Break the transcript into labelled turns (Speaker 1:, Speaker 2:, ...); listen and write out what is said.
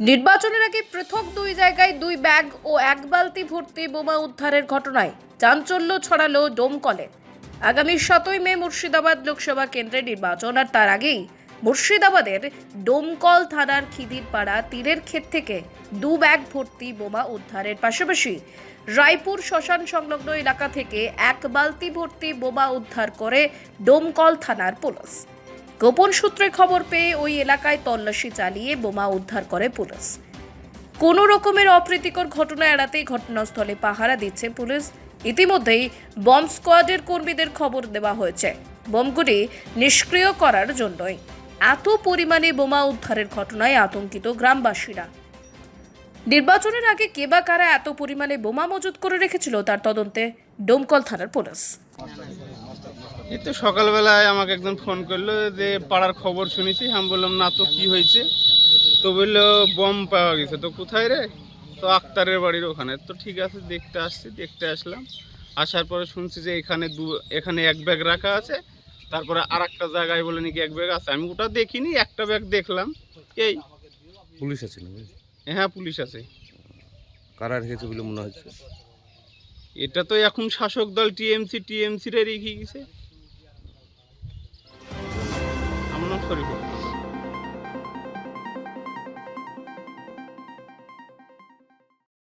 Speaker 1: নির্বাচনের আগে পৃথক দুই জায়গায় দুই ব্যাগ ও এক বালতি ভর্তি বোমা উদ্ধারের ঘটনায় চাঞ্চল্য ছড়ালো ডোমকলে। আগামী সাতই মে মুর্শিদাবাদ লোকসভা কেন্দ্রে নির্বাচন, আর তার আগেই মুর্শিদাবাদের ডোমকল থানার খিদিরপাড়া তীরের ক্ষেত থেকে দু ব্যাগ ভর্তি বোমা উদ্ধারের পাশাপাশি রায়পুর শ্মশান সংলগ্ন এলাকা থেকে এক বালতি ভর্তি বোমা উদ্ধার করে ডোমকল থানার পুলিশ। গোপন সূত্রে খবর পেয়ে ওই এলাকায় তল্লাশি চালিয়ে বোমা উদ্ধার করে পুলিশ। কোনো রকমের অপ্রীতিকর ঘটনা এড়াতেই ঘটনাস্থলে পাহারা দিচ্ছে পুলিশ। ইতিমধ্যেই বম স্কোয়াডের কর্মীদের খবর দেওয়া হয়েছে। বোমগুলি নিষ্ক্রিয় করার জন্যই। এত পরিমাণে বোমা উদ্ধারের ঘটনায় আতঙ্কিত গ্রামবাসীরা। নির্বাচনের আগে কে বা কারা এত পরিমাণে বোমা মজুত করে রেখেছিল তার তদন্তে ডোমকল থানার পুলিশ।
Speaker 2: এই তো সকালবেলায় আমাকে একজন ফোন করল যে পাড়ার খবর শুনেছি। আমি বললাম না তো কি হয়েছে? তো বলল বম পাওয়া গেছে। তো কোথায় রে? তো আক্তারের বাড়ির ওখানে। তো ঠিক আছে দেখতে আসছি। দেখতে আসলাম। আসার পরে শুনছি যে এখানে দু এখানে এক ব্যাগ রাখা আছে। তারপরে আর একটা জায়গায় বলে নাকি এক ব্যাগ আছে। আমি ওটা দেখিনি একটা ব্যাগ দেখলাম। এই
Speaker 3: পুলিশ আছে
Speaker 2: হ্যাঁ পুলিশ আছে।
Speaker 3: কারা রেখেছে বলে মনে হচ্ছে?
Speaker 2: এটা তো এখন শাসক দল টিএমসি টিএমসি রে রেখে গেছে। আমার নাম